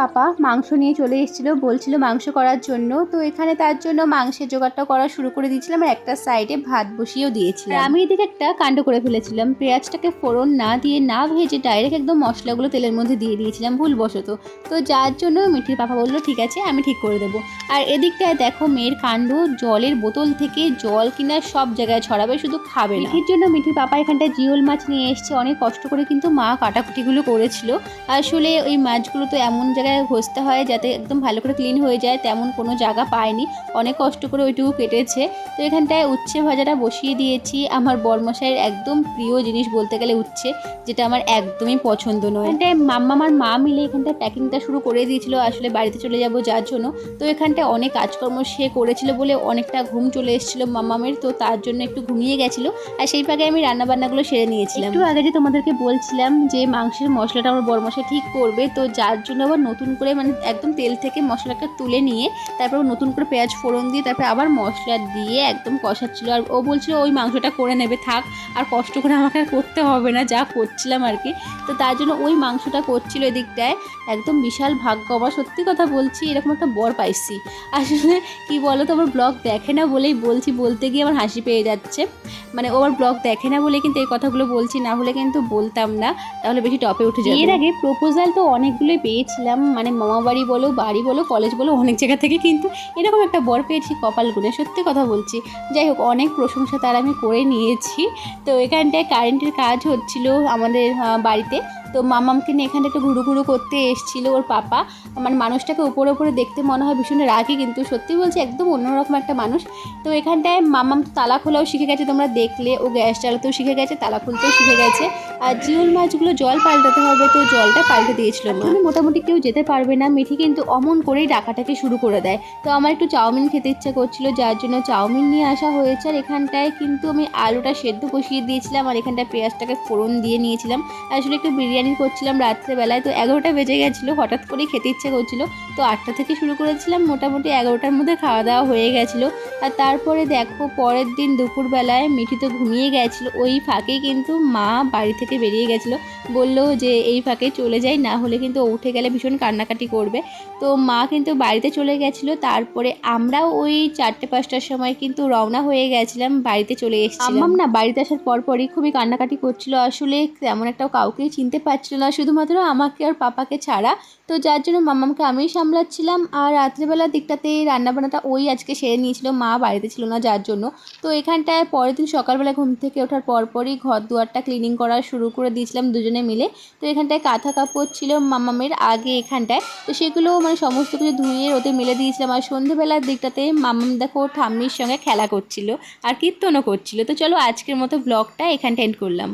পাপা মাংস নিয়ে চলে এসেছিল বলছিল মাংস করার জন্য। তো এখানে তার জন্য মাংসের জোগাড়টা করা শুরু করে দিয়েছিলাম আর একটা সাইডে ভাত বসিয়েও দিয়েছিলাম। আর আমি এদিকে একটা কাণ্ড করে ফেলেছিলাম। পেঁয়াজটাকে ফোড়ন না দিয়ে না ভেজে ডাইরেক্ট একদম মশলাগুলো তেলের মধ্যে দিয়ে দিয়েছিলাম ভুলবশত। তো যার জন্য মিঠির পাপা বলল ঠিক আছে আমি ঠিক করে দেবো। আর এদিকটায় দেখো মেয়ের কাণ্ড জলের বোতল থেকে জল কিনা সব জায়গায় ছড়াবে শুধু খাবে না। মিঠির জন্য মিঠির পাপা এখানটায় জিওল মাছ নিয়ে এসছে। অনেক কষ্ট করে কিন্তু মা কাটাকুটিগুলো করেছিল। আসলে ওই মাছগুলো তো এমন জায়গায় ঘষতে হয় যাতে একদম ভালো করে ক্লিন হয়ে যায়, তেমন কোনো জায়গা পায়নি। অনেক কষ্ট করে ওইটুকু কেটেছে। তো এখানটায় উচ্ছে ভাজাটা বসিয়ে দিয়েছি। আমার বরমশাইয়ের একদম প্রিয় জিনিস বলতে গেলে উচ্ছে, যেটা আমার একদমই পছন্দ নয়। এখানটায় মাম্মা আমার মা মিলে এখানটায় প্যাকিংটা শুরু করে দিয়েছিল, আসলে বাড়িতে চলে যাব যার জন্য। তো এখানটায় অনেক কাজকর্ম সে করেছিল বলে অনেকটা ঘুম চলে এসেছিল মাম্মামের, তো তার জন্য একটু ঘুমিয়ে গেছিল। আর সেই ফাঁকে আমি রান্নাবান্নাগুলো সেরে নিয়েছিলাম। একটু আগে যে তোমাদেরকে বলছিলাম যে মাংসের মশলাটা আমার বরমশাই ঠিক করবে, তো যার জন্য আবার নতুন করে মানে একদম তেল থেকে মশলাটা তুলে নিয়ে তারপর নতুন করে পেঁয়াজ ফোড়ন দিয়ে তারপর আবার মশলা দিয়ে একদম কষাচ্ছিল। আর ও বলছিল ওই মাংসটা করে নেবে থাক আর কষ্ট করে আমাকে করতে হবে না যা করছিলাম আর কি। তো তার জন্য ওই মাংসটা করছিল এদিকটায় একদম বিশাল ভাগ্য আমার সত্যি কথা বলছি এরকম একটা বর পাইছি। আসলে কি বলো তো আমার ব্লগ দেখে না বলেই বলছি বলতে গিয়ে আমার হাসি পেয়ে যাচ্ছে। মানে ও আমার ব্লগ দেখে না বলে কিন্তু এই কথাগুলো বলছি না হলে কিন্তু বলতাম না তাহলে বেশি টপে উঠে যাবে এর আগে প্রপোজাল তো অনেকগুলোই পেয়েছিলাম মানে মামা বাড়ি বলো বাড়ি বলো কলেজ বলো, অনেক জায়গা থেকে কিন্তু এরকম একটা বর পেয়েছি কপাল গুনে, সত্যি কথা বলছি। যাই হোক, অনেক প্রশংসা তার আমি করে নিয়েছি। তো এখানটায় কারেন্টের কাজ হচ্ছিল আমাদের বাড়িতে। তো মামামকে নিয়ে এখানটা একটু ঘুরু ঘুরু করতে এসেছিল ওর পাপা। মানে মানুষটাকে উপরে উপরে দেখতে মনে হয় ভীষণ রাগি কিন্তু সত্যি বলছি একদম অন্যরকম একটা মানুষ। তো এখানটায় মামাম তালা খোলাও শিখে গেছে, তোমরা দেখলে। ও গ্যাস জ্বালাতেও শিখে গেছে, তালা খুলতেও শিখে গেছে। আর জিওল মাছগুলো জল পাল্টাতে হবে তো জলটা পাল্টে দিয়েছিল মা। মোটামুটি কেউ যেতে পারবে না। মিঠি কিন্তু অমন করেই ডাকাটাকে শুরু করে দেয়। তো আমার একটু চাউমিন খেতে ইচ্ছা করছিল, যার জন্য চাউমিন নিয়ে আসা হয়েছে। আর এখানটায় কিন্তু আমি আলুটা সেদ্ধ কষিয়ে দিয়েছিলাম আর এখানটায় পেঁয়াজটাকে ফোড়ন দিয়ে নিয়েছিলাম। আসলে একটু বিরিয়ানি করছিলাম রাত্রেবেলায়, তো এগারোটা বেজে গেছিল, হঠাৎ করেই খেতে ইচ্ছে করছিল। তো আটটা থেকে শুরু করেছিলাম, মোটামুটি এগারোটার মধ্যে খাওয়া দাওয়া হয়ে গেছিল। আর তারপরে দেখো, পরের দিন দুপুরবেলায় মিঠি তো ঘুমিয়ে গেছিল, ওই ফাঁকে কিন্তু মা বাড়ি থেকে বেরিয়ে গেছিল। বলল যে, এই ফাঁকে চলে যাই, না হলে কিন্তু উঠে গেলে ভীষণ কান্নাকাটি করবে। তো মা কিন্তু বাড়িতে চলে গেছিল, তারপরে আমরাও ওই চারটে, পাঁচটার সময় কিন্তু রওনা হয়ে গেছিলাম, বাড়িতে চলে এসেছিলাম। আম্মাম না বাড়িতে আসার পরপরই খুবই কান্নাকাটি করছিল, আসলে তেমন একটা কাউকেই চিনতে পারছিল না, শুধুমাত্র আমাকে আর পাপাকে ছাড়া। তো যার জন্য মাম্মামকে আমিই সামলাচ্ছিলাম আর রাত্রেবেলার দিকটাতে রান্নাবান্নাটা ওই আজকে সেরে নিয়েছিল, মা বাড়িতে ছিল না যার জন্য। তো এখানটায় পরের দিন সকালবেলা ঘুম থেকে ওঠার পরপরই ঘর দুয়ারটা ক্লিনিং করা শুরু করে দিয়েছিলাম দুজনে মিলে। তো এখানটায় কাঁথা কাপড় ছিল মামামের আগে এখানটায়। তো সেগুলো মানে সমস্ত কিছু ধুয়ে ওতে মেলে দিয়েছিলাম আর সন্ধেবেলার দিকটাতে মামাম দেখো ঠাম্মির সঙ্গে খেলা করছিল আর কীর্তনও করছিল। তো চলো আজকের মতো ব্লগটা এখানটা এন্ড করলাম।